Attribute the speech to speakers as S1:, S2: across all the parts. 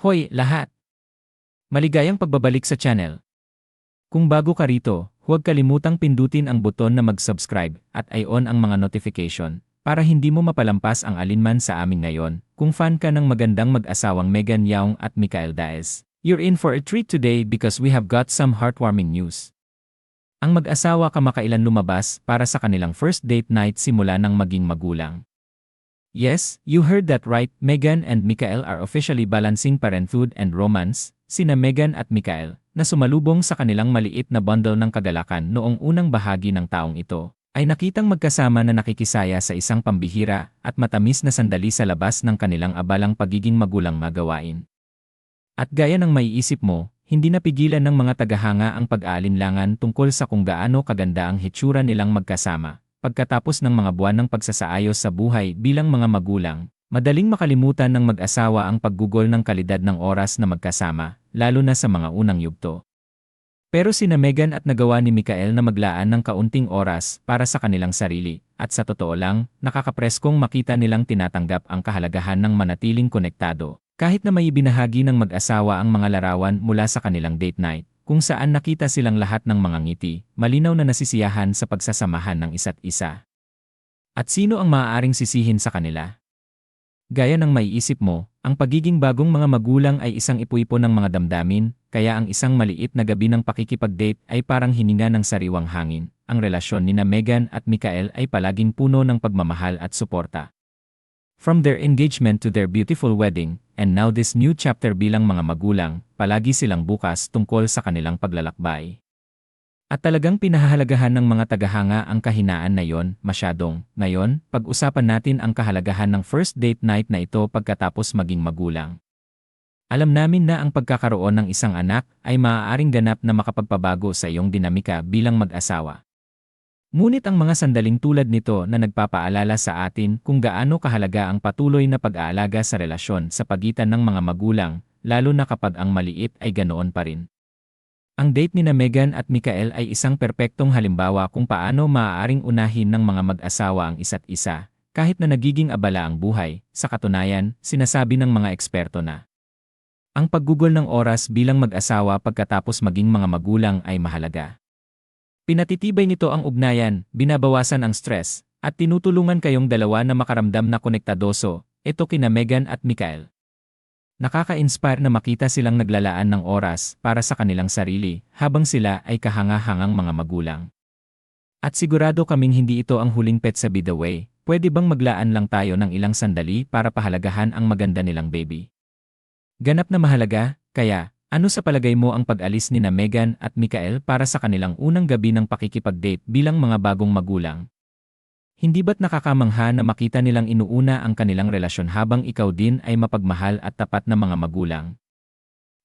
S1: Hoy, lahat! Maligayang pagbabalik sa channel. Kung bago ka rito, huwag kalimutang pindutin ang buton na mag-subscribe at i-on ang mga notification para hindi mo mapalampas ang alinman sa amin ngayon. Kung fan ka ng magandang mag-asawang Megan Yaong at Mikael Daes, you're in for a treat today because we have got some heartwarming news. Ang mag-asawa kamakailan lumabas para sa kanilang first date night simula ng maging magulang. Yes, you heard that right, Megan and Mikael are officially balancing parenthood and romance, sina Megan at Mikael, na sumalubong sa kanilang maliit na bundle ng kagalakan noong unang bahagi ng taong ito, ay nakitang magkasama na nakikisaya sa isang pambihira at matamis na sandali sa labas ng kanilang abalang pagiging magulang magawain. At gaya ng maiisip mo, hindi napigilan ng mga tagahanga ang pag-aalinlangan tungkol sa kung gaano kaganda ang hitsura nilang magkasama, Pagkatapos ng mga buwan ng pagsasaayos sa buhay bilang mga magulang, madaling makalimutan ng mag-asawa ang paggugol ng kalidad ng oras na magkasama, lalo na sa mga unang yugto. Pero sina Megan at nagawa ni Mikael na maglaan ng kaunting oras para sa kanilang sarili, at sa totoo lang, nakakapreskong makita nilang tinatanggap ang kahalagahan ng manatiling konektado, kahit na may ibinahagi ng mag-asawa ang mga larawan mula sa kanilang date night kung saan nakita silang lahat ng mga ngiti, malinaw na nasisiyahan sa pagsasamahan ng isa't isa. At sino ang maaaring sisihin sa kanila? Gaya ng maiisip mo, ang pagiging bagong mga magulang ay isang ipuipo ng mga damdamin, kaya ang isang maliit na gabi ng pakikipag-date ay parang hininga ng sariwang hangin. Ang relasyon ni na Megan at Mikael ay palaging puno ng pagmamahal at suporta. From their engagement to their beautiful wedding, and now this new chapter bilang mga magulang, palagi silang bukas tungkol sa kanilang paglalakbay. At talagang pinahahalagahan ng mga tagahanga ang kahinaan na yon, masyadong. Ngayon, pag-usapan natin ang kahalagahan ng first date night na ito pagkatapos maging magulang. Alam namin na ang pagkakaroon ng isang anak ay maaaring ganap na makapagpabago sa iyong dinamika bilang mag-asawa. Ngunit ang mga sandaling tulad nito na nagpapaalala sa atin kung gaano kahalaga ang patuloy na pag-aalaga sa relasyon sa pagitan ng mga magulang, lalo na kapag ang maliit ay ganoon pa rin. Ang date ni na Megan at Mikael ay isang perpektong halimbawa kung paano maaaring unahin ng mga mag-asawa ang isa't isa, kahit na nagiging abala ang buhay, sa katunayan, sinasabi ng mga eksperto na. Ang paggugol ng oras bilang mag-asawa pagkatapos maging mga magulang ay mahalaga. Pinatitibay nito ang ugnayan, binabawasan ang stress, at tinutulungan kayong dalawa na makaramdam na konektadoso, ito kina Megan at Mikael. Nakaka-inspire na makita silang naglalaan ng oras para sa kanilang sarili habang sila ay kahanga-hangang mga magulang. At sigurado kaming hindi ito ang huling pet sa Be Way, pwede bang maglaan lang tayo ng ilang sandali para pahalagahan ang maganda nilang baby? Ganap na mahalaga, kaya ano sa palagay mo ang pag-alis ni na Megan at Mikael para sa kanilang unang gabi ng pakikipag-date bilang mga bagong magulang? Hindi ba't nakakamangha na makita nilang inuuna ang kanilang relasyon habang ikaw din ay mapagmahal at tapat na mga magulang?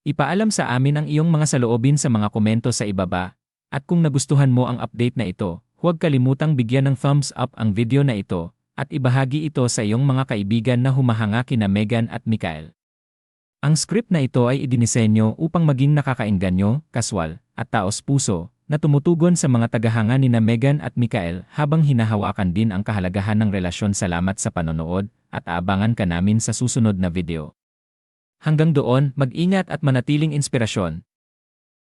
S1: Ipaalam sa amin ang iyong mga saloobin sa mga komento sa ibaba, at kung nagustuhan mo ang update na ito, huwag kalimutang bigyan ng thumbs up ang video na ito, at ibahagi ito sa iyong mga kaibigan na humahanga kina Megan at Mikael. Ang script na ito ay idinisenyo upang maging nakakainganyo, kaswal, at taos-puso, na tumutugon sa mga tagahanga ni na Megan at Mikael habang hinahawakan din ang kahalagahan ng relasyon salamat sa panonood at aabangan ka namin sa susunod na video. Hanggang doon, mag-ingat at manatiling inspirasyon.